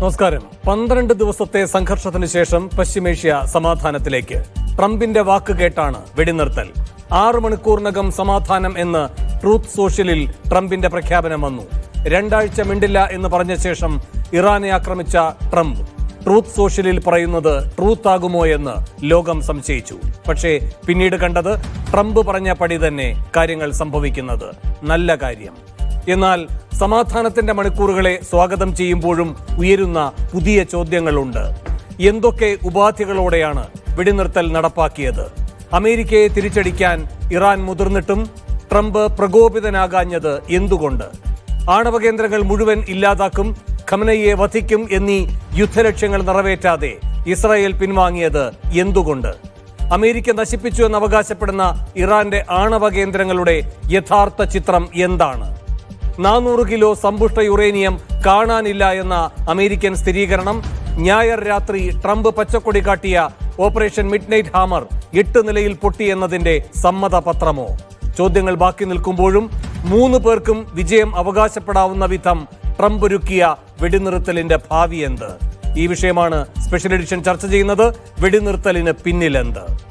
നമസ്കാരം. പന്ത്രണ്ട് ദിവസത്തെ സംഘർഷത്തിന് ശേഷം പശ്ചിമേഷ്യ സമാധാനത്തിലേക്ക്. ട്രംപിന്റെ വാക്ക് കേട്ടാണ് വെടിനിർത്തൽ. ആറ് മണിക്കൂറിനകം സമാധാനം എന്ന് ട്രൂത്ത് സോഷ്യലിൽ ട്രംപിന്റെ പ്രഖ്യാപനം വന്നു. രണ്ടാഴ്ച മിണ്ടില്ല എന്ന് പറഞ്ഞ ശേഷം ഇറാനെ ആക്രമിച്ച ട്രംപ്. ട്രൂത്ത് സോഷ്യലിൽ പറയുന്നത് ട്രൂത്ത് ആകുമോ എന്ന് ലോകം സംശയിച്ചു. പക്ഷേ പിന്നീട് കണ്ടത് ട്രംപ് പറഞ്ഞ പടി തന്നെ കാര്യങ്ങൾ സംഭവിക്കുന്നത്. നല്ല കാര്യം. എന്നാൽ സമാധാനത്തിന്റെ മണിക്കൂറുകളെ സ്വാഗതം ചെയ്യുമ്പോഴും ഉയരുന്ന പുതിയ ചോദ്യങ്ങളുണ്ട്. എന്തൊക്കെ ഉപാധികളോടെയാണ് വെടിനിർത്തൽ നടപ്പാക്കിയത്? അമേരിക്കയെ തിരിച്ചടിക്കാൻ ഇറാൻ മുതിർന്നിട്ടും ട്രംപ് പ്രകോപിതനാകാഞ്ഞത് എന്തുകൊണ്ട്? ആണവ കേന്ദ്രങ്ങൾ മുഴുവൻ ഇല്ലാതാക്കും ഖമനയെ വധിക്കും എന്നീ യുദ്ധലക്ഷ്യങ്ങൾ നിറവേറ്റാതെ ഇസ്രായേൽ പിൻവാങ്ങിയത് എന്തുകൊണ്ട്? അമേരിക്ക നശിപ്പിച്ചു എന്ന് അവകാശപ്പെടുന്ന ഇറാന്റെ ആണവ കേന്ദ്രങ്ങളുടെ യഥാർത്ഥ ചിത്രം എന്താണ്? നാനൂറ് കിലോ സമ്പുഷ്ട യുറേനിയം കാണാനില്ല എന്ന അമേരിക്കൻ സ്ഥിരീകരണം. ഞായർ രാത്രി ട്രംപ് പച്ചക്കൊടി കാട്ടിയ ഓപ്പറേഷൻ മിഡ് നൈറ്റ് ഹാമർ എട്ട് നിലയിൽ പൊട്ടിയെന്നതിന്റെ സമ്മതപത്രമോ? ചോദ്യങ്ങൾ ബാക്കി നിൽക്കുമ്പോഴും മൂന്ന് പേർക്കും വിജയം അവകാശപ്പെടാവുന്ന വിധം ട്രംപ് ഒരുക്കിയ വെടിനിർത്തലിന്റെ ഭാവി എന്ത്? ഈ വിഷയമാണ് സ്പെഷ്യൽ എഡിഷൻ ചർച്ച ചെയ്യുന്നത്. വെടിനിർത്തലിന് പിന്നിലെന്ത്?